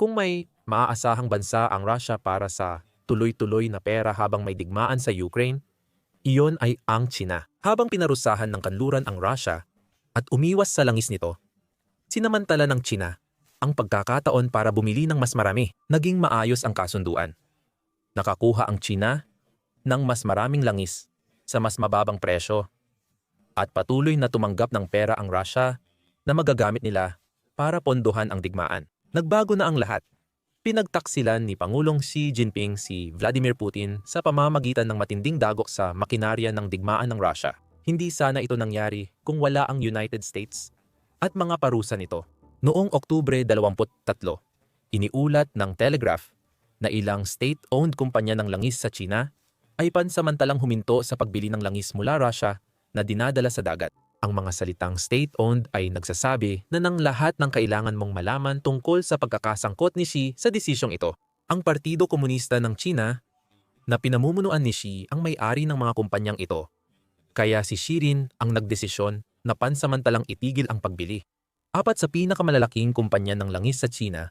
Kung may maaasahang bansa ang Russia para sa tuloy-tuloy na pera habang may digmaan sa Ukraine, iyon ay ang China. Habang pinarusahan ng kanluran ang Russia at umiwas sa langis nito, sinamantala ng China ang pagkakataon para bumili ng mas marami. Naging maayos ang kasunduan. Nakakuha ang China ng mas maraming langis sa mas mababang presyo at patuloy na tumanggap ng pera ang Russia na magagamit nila para pondohan ang digmaan. Nagbago na ang lahat. Pinagtaksilan ni Pangulong Xi Jinping si Vladimir Putin sa pamamagitan ng matinding dagok sa makinarya ng digmaan ng Russia. Hindi sana ito nangyari kung wala ang United States at mga parusa nito. Noong Oktubre 23, iniulat ng Telegraph na ilang state-owned kumpanya ng langis sa China ay pansamantalang huminto sa pagbili ng langis mula Russia na dinadala sa dagat. Ang mga salitang state-owned ay nagsasabi na ng lahat ng kailangan mong malaman tungkol sa pagkakasangkot ni Xi sa desisyong ito. Ang Partido Komunista ng China na pinamumunuan ni Xi ang may-ari ng mga kumpanyang ito. Kaya si Xi rin ang nagdesisyon na pansamantalang itigil ang pagbili. Apat sa pinakamalalaking kumpanya ng langis sa China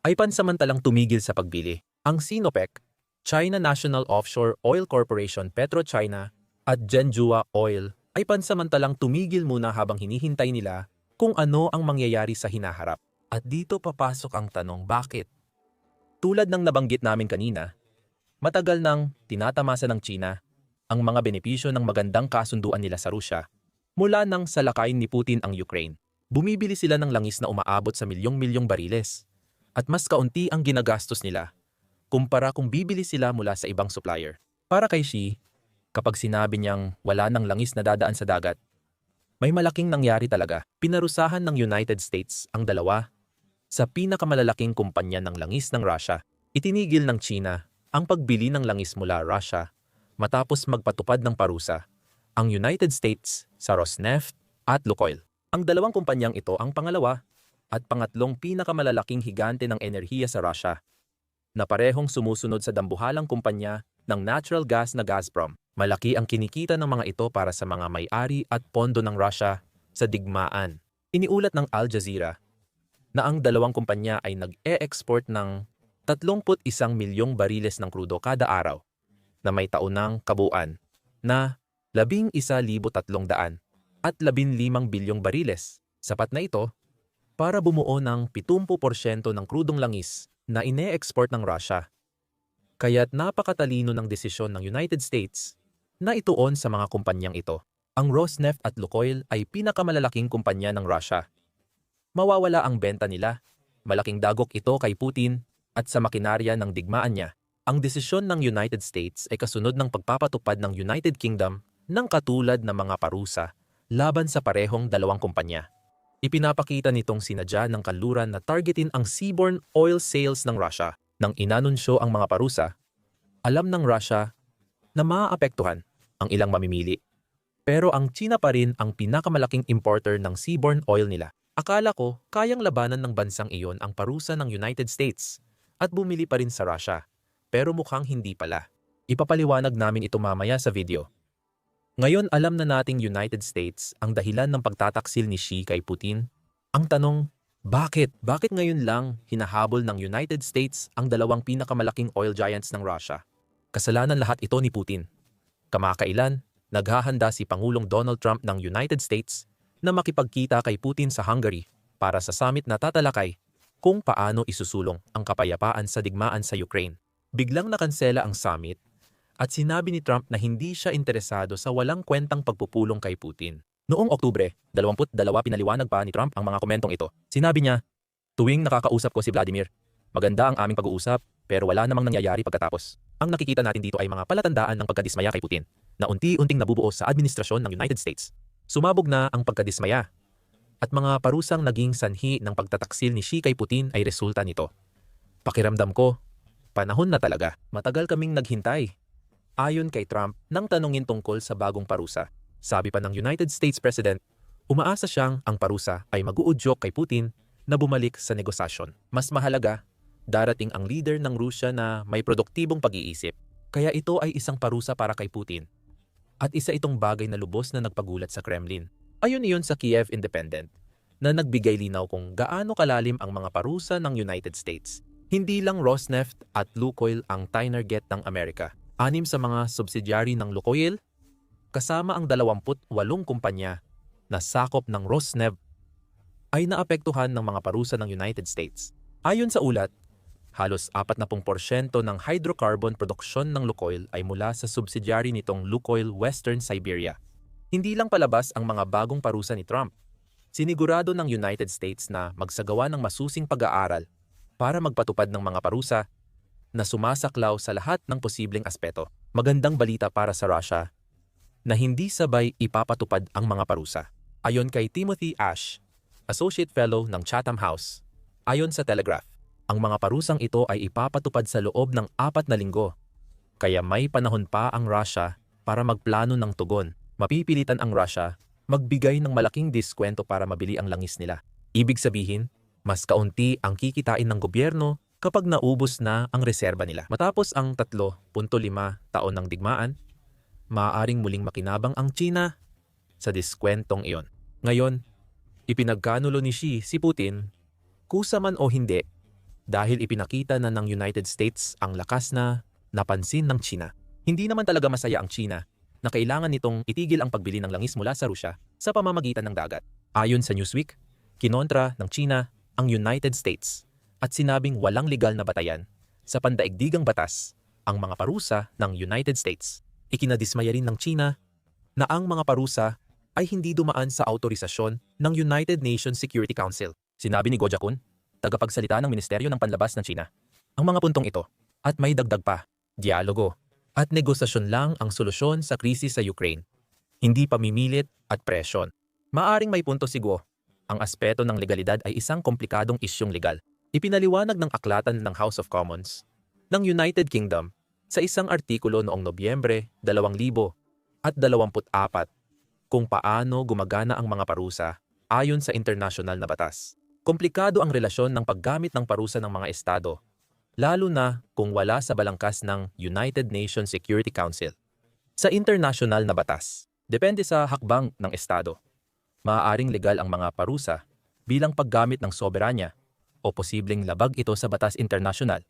ay pansamantalang tumigil sa pagbili. Ang Sinopec, China National Offshore Oil Corporation PetroChina at Genjua Oil ay pansamantalang tumigil muna habang hinihintay nila kung ano ang mangyayari sa hinaharap. At dito papasok ang tanong bakit? Tulad ng nabanggit namin kanina, matagal nang tinatamasa ng China ang mga benepisyo ng magandang kasunduan nila sa Rusya mula nang salakayin ni Putin ang Ukraine. Bumibili sila ng langis na umaabot sa milyong-milyong bariles at mas kaunti ang ginagastos nila kumpara kung bibili sila mula sa ibang supplier. Para kay Xi, kapag sinabi niyang wala ng langis na dadaan sa dagat, may malaking nangyari talaga. Pinarusahan ng United States ang dalawa sa pinakamalalaking kumpanya ng langis ng Russia. Itinigil ng China ang pagbili ng langis mula Russia matapos magpatupad ng parusa ang United States sa Rosneft at Lukoil. Ang dalawang kumpanyang ito ang pangalawa at pangatlong pinakamalalaking higante ng enerhiya sa Russia na parehong sumusunod sa dambuhalang kumpanya ng natural gas na Gazprom. Malaki ang kinikita ng mga ito para sa mga may-ari at pondo ng Russia sa digmaan. Iniulat ng Al Jazeera na ang dalawang kumpanya ay nag-e-export ng 31 milyong bariles ng krudo kada araw na may taunang kabuuan na 11,300 at 15 bilyong bariles. Sapat na ito para bumuo ng 70% ng krudong langis na ine-export ng Russia. Kaya't napakatalino ng desisyon ng United States na ituon sa mga kumpanyang ito. Ang Rosneft at Lukoil ay pinakamalalaking kumpanya ng Russia. Mawawala ang benta nila. Malaking dagok ito kay Putin at sa makinarya ng digmaan niya. Ang desisyon ng United States ay kasunod ng pagpapatupad ng United Kingdom ng katulad ng mga parusa laban sa parehong dalawang kumpanya. Ipinapakita nitong sinadya ng kanluran na targetin ang seaborne oil sales ng Russia. Nang inanunsyo ang mga parusa, alam ng Russia na maaapektuhan ang ilang mamimili. Pero ang China pa rin ang pinakamalaking importer ng seaborne oil nila. Akala ko kayang labanan ng bansang iyon ang parusa ng United States at bumili pa rin sa Russia. Pero mukhang hindi pala. Ipapaliwanag namin ito mamaya sa video. Ngayon alam na nating United States ang dahilan ng pagtataksil ni Xi kay Putin. Ang tanong, bakit? Bakit ngayon lang hinahabol ng United States ang dalawang pinakamalaking oil giants ng Russia? Kasalanan lahat ito ni Putin. Kamakailan, naghahanda si Pangulong Donald Trump ng United States na makipagkita kay Putin sa Hungary para sa summit na tatalakay kung paano isusulong ang kapayapaan sa digmaan sa Ukraine. Biglang nakansela ang summit at sinabi ni Trump na hindi siya interesado sa walang kwentang pagpupulong kay Putin. Noong Oktubre, 22 pinaliwanag pa ni Trump ang mga komentong ito. Sinabi niya, Tuwing nakakausap ko si Vladimir, maganda ang aming pag-uusap pero wala namang nangyayari pagkatapos. Ang nakikita natin dito ay mga palatandaan ng pagkadismaya kay Putin na unti-unting nabubuo sa administrasyon ng United States. Sumabog na ang pagkadismaya at mga parusang naging sanhi ng pagtataksil ni Xi kay Putin ay resulta nito. Pakiramdam ko, panahon na talaga. Matagal kaming naghintay Ayon kay Trump, nang tanungin tungkol sa bagong parusa, sabi pa ng United States President, umaasa siyang ang parusa ay mag-uudyok kay Putin na bumalik sa negosasyon. Mas mahalaga, darating ang leader ng Rusya na may produktibong pag-iisip. Kaya ito ay isang parusa para kay Putin. At isa itong bagay na lubos na nagpagulat sa Kremlin. Ayon iyon sa Kiev Independent, na nagbigay linaw kung gaano kalalim ang mga parusa ng United States. Hindi lang Rosneft at Lukoil ang tinerget ng Amerika. Anim sa mga subsidiary ng Lukoil, kasama ang 28 kumpanya na sakop ng Rosneft ay naapektuhan ng mga parusa ng United States. Ayon sa ulat, halos 40% ng hydrocarbon produksyon ng Lukoil ay mula sa subsidiary nitong Lukoil Western Siberia. Hindi lang palabas ang mga bagong parusa ni Trump. Sinigurado ng United States na magsagawa ng masusing pag-aaral para magpatupad ng mga parusa na sumasaklaw sa lahat ng posibleng aspeto. Magandang balita para sa Russia na hindi sabay ipapatupad ang mga parusa. Ayon kay Timothy Ash, Associate Fellow ng Chatham House, ayon sa Telegraph, ang mga parusang ito ay ipapatupad sa loob ng apat na linggo. Kaya may panahon pa ang Russia para magplano ng tugon. Mapipilitan ang Russia magbigay ng malaking diskwento para mabili ang langis nila. Ibig sabihin, mas kaunti ang kikitain ng gobyerno kapag naubos na ang reserba nila. Matapos ang 3.5 taon ng digmaan, maaaring muling makinabang ang China sa diskwentong iyon. Ngayon, ipinagkanulo ni Xi si Putin, kusa man o hindi, dahil ipinakita na ng United States ang lakas na napansin ng China. Hindi naman talaga masaya ang China na kailangan nitong itigil ang pagbili ng langis mula sa Rusya sa pamamagitan ng dagat. Ayon sa Newsweek, kinontra ng China ang United States at sinabing walang legal na batayan sa pandaigdigang batas ang mga parusa ng United States. Ikinadismaya rin ng China na ang mga parusa ay hindi dumaan sa autorisasyon ng United Nations Security Council. Sinabi ni Go Jakun, tagapagsalita ng Ministeryo ng Panlabas ng China. Ang mga puntong ito, at may dagdag pa, dialogo, at negosasyon lang ang solusyon sa krisis sa Ukraine. Hindi pamimilit at presyon. Maaring may punto si Guo. Ang aspeto ng legalidad ay isang komplikadong isyong legal. Ipinaliwanag ng aklatan ng House of Commons ng United Kingdom sa isang artikulo noong Nobyembre 2024 kung paano gumagana ang mga parusa ayon sa international na batas. Komplikado ang relasyon ng paggamit ng parusa ng mga estado, lalo na kung wala sa balangkas ng United Nations Security Council. Sa international na batas, depende sa hakbang ng estado. Maaaring legal ang mga parusa bilang paggamit ng soberanya o posibleng labag ito sa batas internasyonal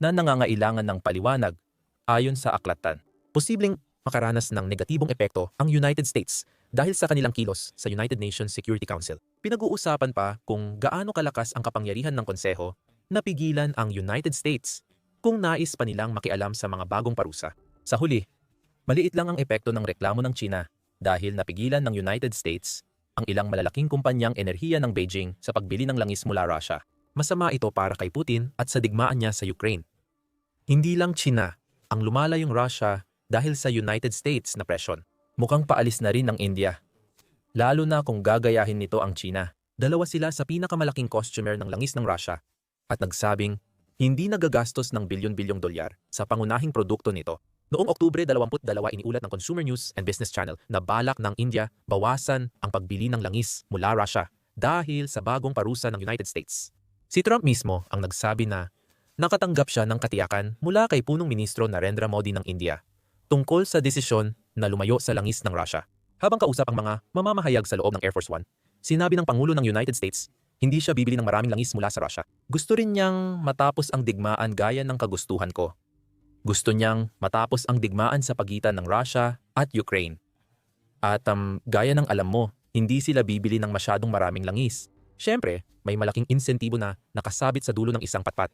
na nangangailangan ng paliwanag ayon sa aklatan. Posibleng makaranas ng negatibong epekto ang United States dahil sa kanilang kilos sa United Nations Security Council. Pinag-uusapan pa kung gaano kalakas ang kapangyarihan ng konseho na pigilan ang United States kung nais pa nilang makialam sa mga bagong parusa. Sa huli, maliit lang ang epekto ng reklamo ng China dahil napigilan ng United States ang ilang malalaking kumpanyang enerhiya ng Beijing sa pagbili ng langis mula Russia. Masama ito para kay Putin at sa digmaan niya sa Ukraine. Hindi lang China ang lumalayong Russia dahil sa United States na presyon. Mukhang paalis na rin ng India. Lalo na kung gagayahin nito ang China. Dalawa sila sa pinakamalaking customer ng langis ng Russia at nagsabing hindi nagagastos ng bilyon-bilyong dolyar sa pangunahing produkto nito. Noong Oktubre 22 iniulat ng Consumer News and Business Channel na balak ng India bawasan ang pagbili ng langis mula Russia dahil sa bagong parusa ng United States. Si Trump mismo ang nagsabi na nakatanggap siya ng katiyakan mula kay punong ministro Narendra Modi ng India tungkol sa desisyon na lumayo sa langis ng Russia. Habang kausap ang mga mamamahayag sa loob ng Air Force One, sinabi ng Pangulo ng United States, hindi siya bibili ng maraming langis mula sa Russia. Gusto rin niyang matapos ang digmaan gaya ng kagustuhan ko. Gusto niyang matapos ang digmaan sa pagitan ng Russia at Ukraine. At um, gaya ng alam mo, hindi sila bibili ng masyadong maraming langis. Siyempre, may malaking insentibo na nakasabit sa dulo ng isang patpat.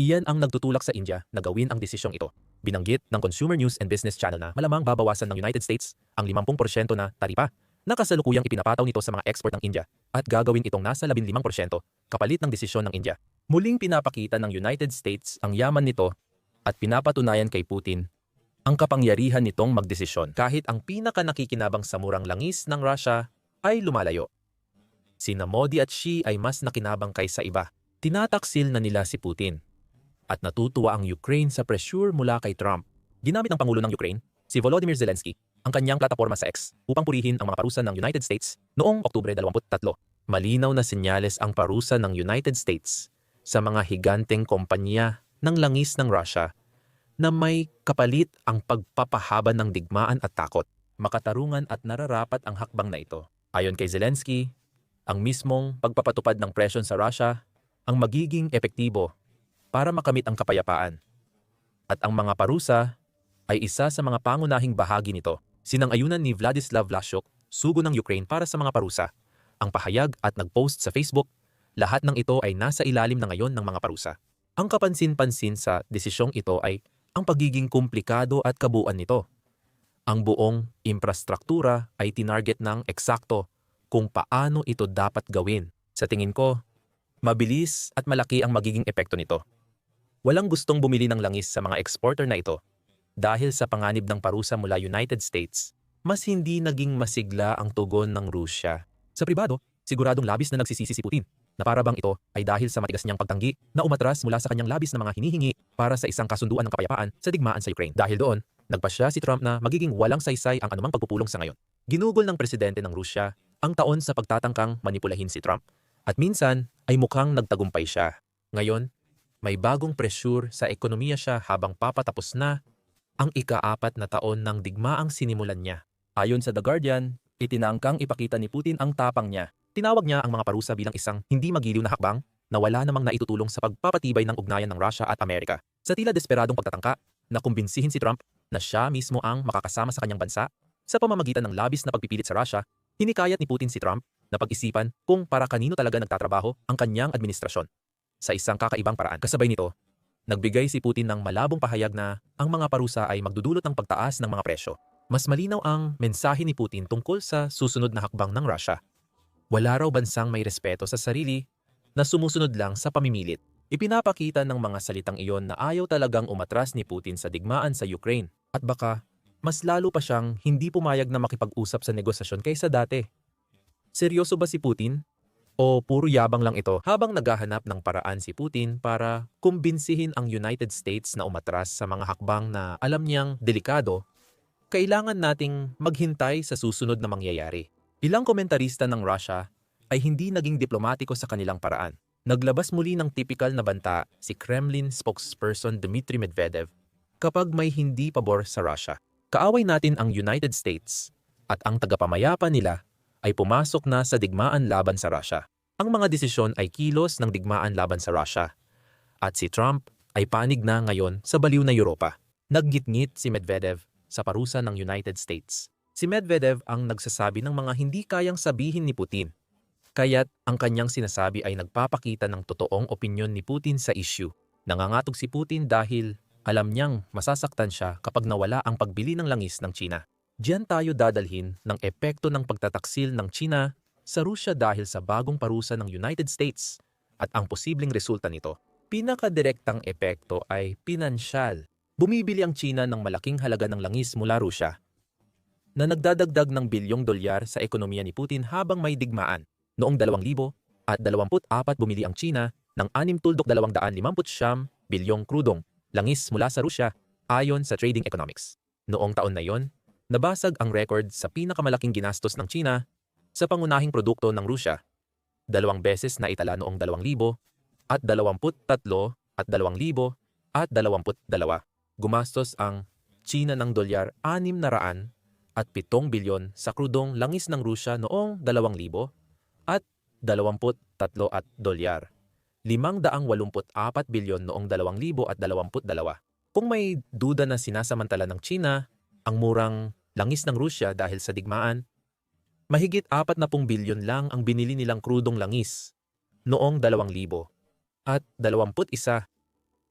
Iyan ang nagtutulak sa India na gawin ang desisyong ito. Binanggit ng Consumer News and Business Channel na malamang babawasan ng United States ang 50% na taripa na kasalukuyang ipinapataw nito sa mga export ng India at gagawin itong nasa 15% kapalit ng desisyon ng India. Muling pinapakita ng United States ang yaman nito at pinapatunayan kay Putin ang kapangyarihan nitong magdesisyon kahit ang pinaka nakikinabang sa murang langis ng Russia ay lumalayo. Sina Modi at Xi ay mas nakinabang kaysa iba. Tinataksil na nila si Putin at natutuwa ang Ukraine sa pressure mula kay Trump. Ginamit ng Pangulo ng Ukraine, si Volodymyr Zelensky, ang kanyang plataforma sa X upang purihin ang mga parusa ng United States noong Oktubre 23. Malinaw na senyales ang parusa ng United States sa mga higanteng kompanya ng langis ng Russia na may kapalit ang pagpapahaba ng digmaan at takot. Makatarungan at nararapat ang hakbang na ito. Ayon kay Zelensky, ang mismong pagpapatupad ng presyon sa Russia ang magiging epektibo para makamit ang kapayapaan. At ang mga parusa ay isa sa mga pangunahing bahagi nito. Sinang-ayunan ni Vladislav Lashuk, sugo ng Ukraine para sa mga parusa. Ang pahayag at nag-post sa Facebook, lahat ng ito ay nasa ilalim na ngayon ng mga parusa. Ang kapansin-pansin sa desisyong ito ay ang pagiging komplikado at kabuuan nito. Ang buong infrastruktura ay tinarget ng eksakto kung paano ito dapat gawin. Sa tingin ko, mabilis at malaki ang magiging epekto nito. Walang gustong bumili ng langis sa mga exporter na ito dahil sa panganib ng parusa mula United States, mas hindi naging masigla ang tugon ng Rusya. Sa pribado, siguradong labis na nagsisisi si Putin na para bang ito ay dahil sa matigas niyang pagtanggi na umatras mula sa kanyang labis na mga hinihingi para sa isang kasunduan ng kapayapaan sa digmaan sa Ukraine. Dahil doon, nagpasya si Trump na magiging walang saysay ang anumang pagpupulong sa ngayon. Ginugol ng presidente ng Rusya ang taon sa pagtatangkang manipulahin si Trump at minsan ay mukhang nagtagumpay siya. Ngayon, may bagong pressure sa ekonomiya siya habang papatapos na ang ika-apat na taon ng digmaang sinimulan niya. Ayon sa The Guardian, itinangkang ipakita ni Putin ang tapang niya. Tinawag niya ang mga parusa bilang isang hindi magiliw na hakbang na wala namang naitutulong sa pagpapatibay ng ugnayan ng Russia at Amerika. Sa tila desperadong pagtatangka na kumbinsihin si Trump na siya mismo ang makakasama sa kanyang bansa sa pamamagitan ng labis na pagpipilit sa Russia, hinikayat ni Putin si Trump na pag-isipan kung para kanino talaga nagtatrabaho ang kanyang administrasyon. Sa isang kakaibang paraan. Kasabay nito, nagbigay si Putin ng malabong pahayag na ang mga parusa ay magdudulot ng pagtaas ng mga presyo. Mas malinaw ang mensahe ni Putin tungkol sa susunod na hakbang ng Russia. Wala raw bansang may respeto sa sarili na sumusunod lang sa pamimilit. Ipinapakita ng mga salitang iyon na ayaw talagang umatras ni Putin sa digmaan sa Ukraine at baka mas lalo pa siyang hindi pumayag na makipag-usap sa negosasyon kaysa dati. Seryoso ba si Putin? O puro yabang lang ito habang naghahanap ng paraan si Putin para kumbinsihin ang United States na umatras sa mga hakbang na alam niyang delikado, kailangan nating maghintay sa susunod na mangyayari. Ilang komentarista ng Russia ay hindi naging diplomatiko sa kanilang paraan. Naglabas muli ng typical na banta si Kremlin spokesperson Dmitry Medvedev kapag may hindi pabor sa Russia. Kaaway natin ang United States at ang tagapamayapa nila ay pumasok na sa digmaan laban sa Russia. Ang mga desisyon ay kilos ng digmaan laban sa Russia. At si Trump ay panig na ngayon sa baliw na Europa. Naggitngit si Medvedev sa parusa ng United States. Si Medvedev ang nagsasabi ng mga hindi kayang sabihin ni Putin. Kaya't ang kanyang sinasabi ay nagpapakita ng totoong opinyon ni Putin sa issue. Nangangatog si Putin dahil alam niyang masasaktan siya kapag nawala ang pagbili ng langis ng China. Diyan tayo dadalhin ng epekto ng pagtataksil ng China sa Rusya dahil sa bagong parusa ng United States at ang posibleng resulta nito. Pinakadirektang epekto ay pinansyal. Bumibili ang China ng malaking halaga ng langis mula Rusya na nagdadagdag ng bilyong dolyar sa ekonomiya ni Putin habang may digmaan. Noong 2000 at 24 bumili ang China ng 6 250 bilyong krudong langis mula sa Rusya ayon sa Trading Economics. Noong taon na yon, nabasag ang record sa pinakamalaking ginastos ng China sa pangunahing produkto ng Rusya. Dalawang beses na itala noong 2000 at 23 at 2000 at 22. Gumastos ang China ng dolyar 600 at 7 bilyon sa krudong langis ng Rusya noong 2000 at 23 at dolyar. 584 bilyon noong 2022. Kung may duda na sinasamantala ng China ang murang langis ng Rusya dahil sa digmaan, mahigit 40 bilyon lang ang binili nilang krudong langis noong 2000 at 21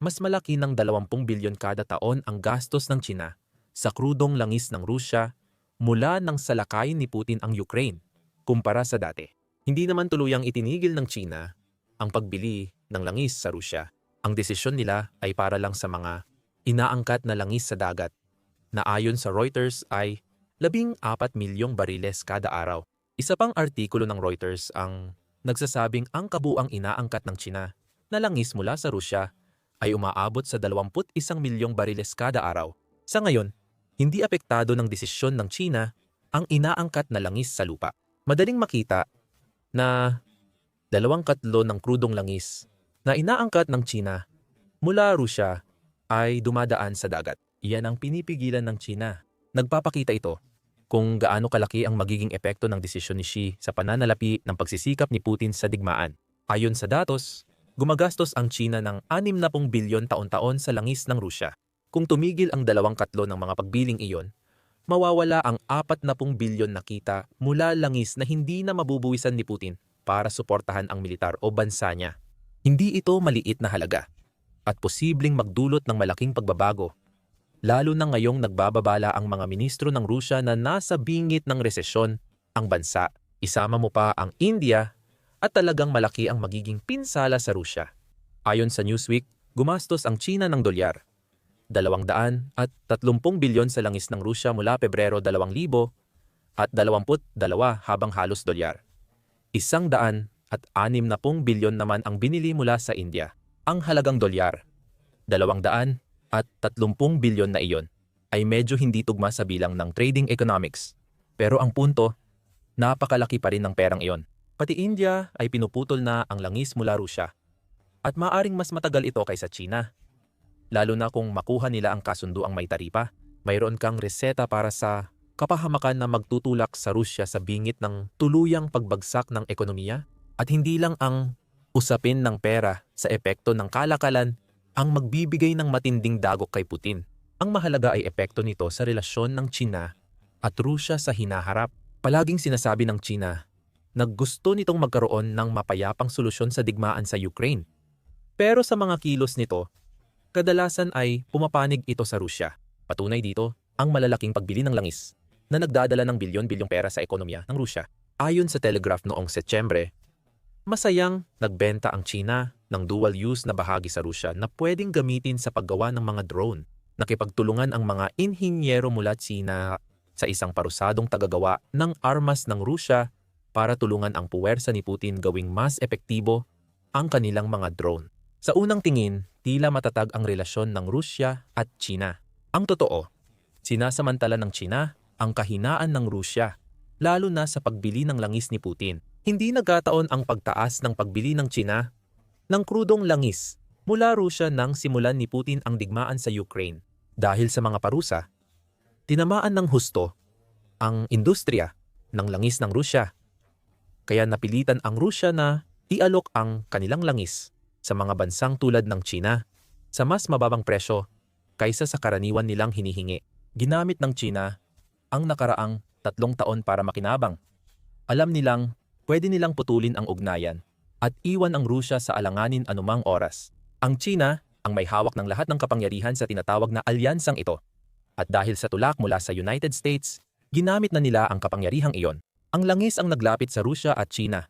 mas malaki ng 20 bilyon kada taon ang gastos ng China sa krudong langis ng Rusya mula nang salakayin ni Putin ang Ukraine kumpara sa dati. Hindi naman tuluyang itinigil ng China ang pagbili ng langis sa Rusya. Ang desisyon nila ay para lang sa mga inaangkat na langis sa dagat na ayon sa Reuters ay 14 milyong bariles kada araw. Isa pang artikulo ng Reuters ang nagsasabing ang kabuang inaangkat ng China na langis mula sa Rusya ay umaabot sa 21 milyong bariles kada araw. Sa ngayon, hindi apektado ng desisyon ng China ang inaangkat na langis sa lupa. Madaling makita na dalawang katlo ng krudong langis na inaangkat ng China mula Rusya ay dumadaan sa dagat. Iyan ang pinipigilan ng China. Nagpapakita ito kung gaano kalaki ang magiging epekto ng desisyon ni Xi sa pananalapi ng pagsisikap ni Putin sa digmaan. Ayon sa datos, gumagastos ang China ng 60 bilyon taon-taon sa langis ng Rusya. Kung tumigil ang dalawang katlo ng mga pagbiling iyon, mawawala ang 40 bilyon na kita mula langis na hindi na mabubuwisan ni Putin para suportahan ang militar o bansa niya. Hindi ito maliit na halaga at posibleng magdulot ng malaking pagbabago lalo na ngayong nagbababala ang mga ministro ng Rusya na nasa bingit ng resesyon ang bansa. Isama mo pa ang India at talagang malaki ang magiging pinsala sa Rusya. Ayon sa Newsweek, gumastos ang China ng dolyar. 200 at 30 bilyon sa langis ng Rusya mula Pebrero 2000 at 22 habang halos dolyar. Isang daan at 60 bilyon naman ang binili mula sa India. Ang halagang dolyar, 200 at 30 bilyon na iyon ay medyo hindi tugma sa bilang ng trading economics. Pero ang punto, napakalaki pa rin ng perang iyon. Pati India ay pinuputol na ang langis mula Rusya. At maaring mas matagal ito kaysa China. Lalo na kung makuha nila ang kasunduang may taripa, mayroon kang reseta para sa kapahamakan na magtutulak sa Rusya sa bingit ng tuluyang pagbagsak ng ekonomiya at hindi lang ang usapin ng pera sa epekto ng kalakalan ang magbibigay ng matinding dagok kay Putin. Ang mahalaga ay epekto nito sa relasyon ng China at Rusya sa hinaharap. Palaging sinasabi ng China na gusto nitong magkaroon ng mapayapang solusyon sa digmaan sa Ukraine. Pero sa mga kilos nito, kadalasan ay pumapanig ito sa Rusya. Patunay dito ang malalaking pagbili ng langis na nagdadala ng bilyon-bilyong pera sa ekonomiya ng Rusya. Ayon sa Telegraph noong Setyembre, masayang nagbenta ang China ng dual-use na bahagi sa Rusya na pwedeng gamitin sa paggawa ng mga drone. Nakipagtulungan ang mga inhinyero mula China sa isang parusadong tagagawa ng armas ng Rusya para tulungan ang puwersa ni Putin gawing mas epektibo ang kanilang mga drone. Sa unang tingin, tila matatag ang relasyon ng Rusya at China. Ang totoo, sinasamantala ng China ang kahinaan ng Rusya, lalo na sa pagbili ng langis ni Putin. Hindi nagkataon ang pagtaas ng pagbili ng China ng krudong langis mula Rusya nang simulan ni Putin ang digmaan sa Ukraine. Dahil sa mga parusa, tinamaan ng husto ang industriya ng langis ng Rusya. Kaya napilitan ang Rusya na ialok ang kanilang langis sa mga bansang tulad ng China sa mas mababang presyo kaysa sa karaniwan nilang hinihingi. Ginamit ng China ang nakaraang tatlong taon para makinabang. Alam nilang pwede nilang putulin ang ugnayan at iwan ang Rusya sa alanganin anumang oras. Ang China ang may hawak ng lahat ng kapangyarihan sa tinatawag na alyansang ito. At dahil sa tulak mula sa United States, ginamit na nila ang kapangyarihang iyon. Ang langis ang naglapit sa Rusya at China.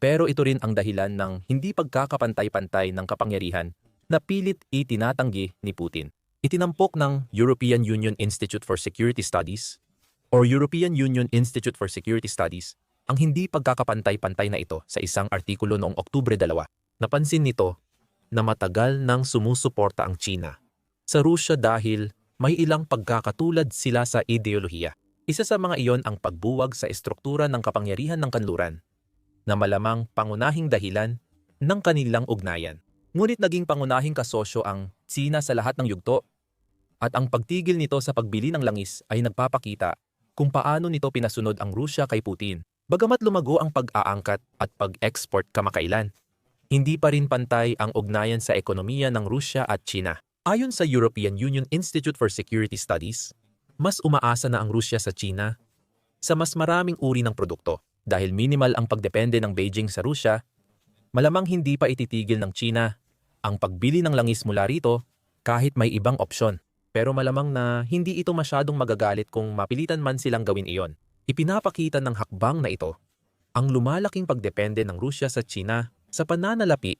Pero ito rin ang dahilan ng hindi pagkakapantay-pantay ng kapangyarihan na pilit itinatanggi ni Putin. Itinampok ng European Union Institute for Security Studies or European Union Institute for Security Studies ang hindi pagkakapantay-pantay na ito sa isang artikulo noong Oktubre 2. Napansin nito na matagal nang sumusuporta ang China sa Rusya dahil may ilang pagkakatulad sila sa ideolohiya. Isa sa mga iyon ang pagbuwag sa estruktura ng kapangyarihan ng kanluran na malamang pangunahing dahilan ng kanilang ugnayan. Ngunit naging pangunahing kasosyo ang China sa lahat ng yugto at ang pagtigil nito sa pagbili ng langis ay nagpapakita kung paano nito pinasunod ang Rusya kay Putin. Bagamat lumago ang pag-aangkat at pag-export kamakailan, hindi pa rin pantay ang ugnayan sa ekonomiya ng Rusya at China. Ayon sa European Union Institute for Security Studies, mas umaasa na ang Rusya sa China sa mas maraming uri ng produkto. Dahil minimal ang pagdepende ng Beijing sa Rusya, malamang hindi pa ititigil ng China ang pagbili ng langis mula rito kahit may ibang opsyon. Pero malamang na hindi ito masyadong magagalit kung mapilitan man silang gawin iyon. Ipinapakita ng hakbang na ito ang lumalaking pagdepende ng Rusya sa China sa pananalapi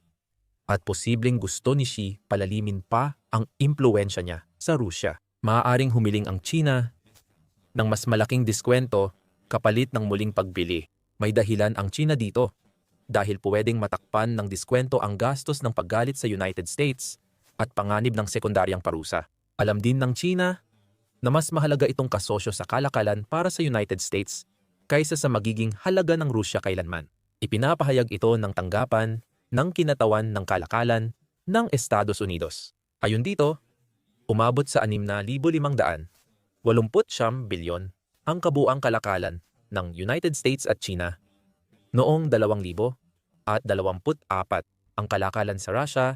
at posibleng gusto ni Xi palalimin pa ang impluensya niya sa Rusya. Maaaring humiling ang China ng mas malaking diskwento kapalit ng muling pagbili. May dahilan ang China dito dahil pwedeng matakpan ng diskwento ang gastos ng paggalit sa United States at panganib ng sekundaryang parusa. Alam din ng China na mas mahalaga itong kasosyo sa kalakalan para sa United States kaysa sa magiging halaga ng Rusya kailanman. Ipinapahayag ito ng tanggapan ng kinatawan ng kalakalan ng Estados Unidos. Ayon dito, umabot sa 6,500, 89 bilyon ang kabuang kalakalan ng United States at China. Noong 2000 at 24, ang kalakalan sa Russia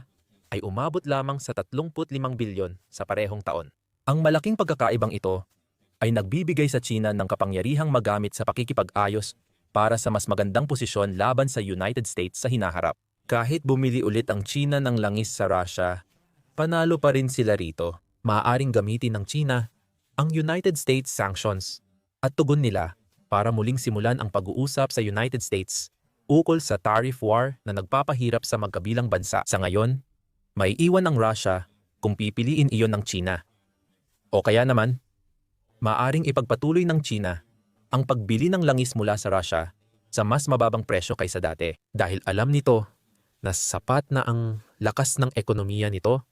ay umabot lamang sa 35 bilyon sa parehong taon. Ang malaking pagkakaibang ito ay nagbibigay sa China ng kapangyarihang magamit sa pakikipag-ayos para sa mas magandang posisyon laban sa United States sa hinaharap. Kahit bumili ulit ang China ng langis sa Russia, panalo pa rin sila rito. Maaaring gamitin ng China ang United States sanctions at tugon nila para muling simulan ang pag-uusap sa United States ukol sa tariff war na nagpapahirap sa magkabilang bansa. Sa ngayon, may iwan ng Russia kung pipiliin iyon ng China. O kaya naman, maaring ipagpatuloy ng China ang pagbili ng langis mula sa Russia sa mas mababang presyo kaysa dati dahil alam nito na sapat na ang lakas ng ekonomiya nito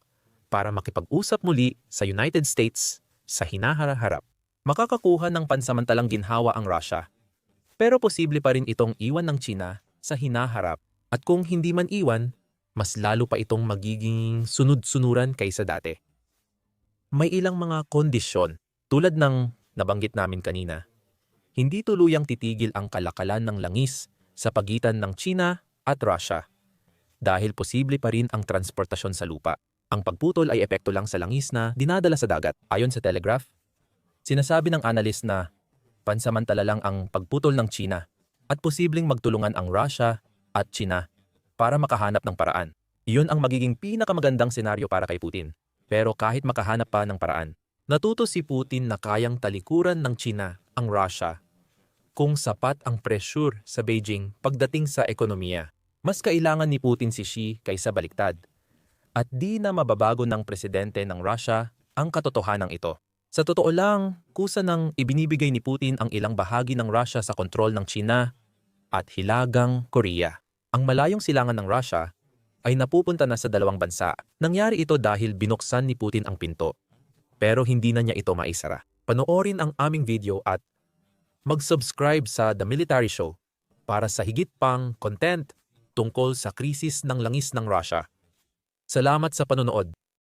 para makipag-usap muli sa United States sa hinaharap. Makakakuha ng pansamantalang ginhawa ang Russia. Pero posible pa rin itong iwan ng China sa hinaharap at kung hindi man iwan, mas lalo pa itong magiging sunod-sunuran kaysa dati. May ilang mga kondisyon tulad ng nabanggit namin kanina. Hindi tuluyang titigil ang kalakalan ng langis sa pagitan ng China at Russia dahil posible pa rin ang transportasyon sa lupa. Ang pagputol ay epekto lang sa langis na dinadala sa dagat. Ayon sa Telegraph, sinasabi ng analyst na pansamantala lang ang pagputol ng China at posibleng magtulungan ang Russia at China para makahanap ng paraan. Iyon ang magiging pinakamagandang senaryo para kay Putin. Pero kahit makahanap pa ng paraan, natuto si Putin na kayang talikuran ng China ang Russia kung sapat ang pressure sa Beijing pagdating sa ekonomiya. Mas kailangan ni Putin si Xi kaysa baliktad at di na mababago ng presidente ng Russia ang katotohanan ito. Sa totoo lang, kusa nang ibinibigay ni Putin ang ilang bahagi ng Russia sa kontrol ng China at hilagang Korea. Ang malayong silangan ng Russia ay napupunta na sa dalawang bansa. Nangyari ito dahil binuksan ni Putin ang pinto. Pero hindi na niya ito maisara. Panoorin ang aming video at mag-subscribe sa The Military Show para sa higit pang content tungkol sa krisis ng langis ng Russia. Salamat sa panonood.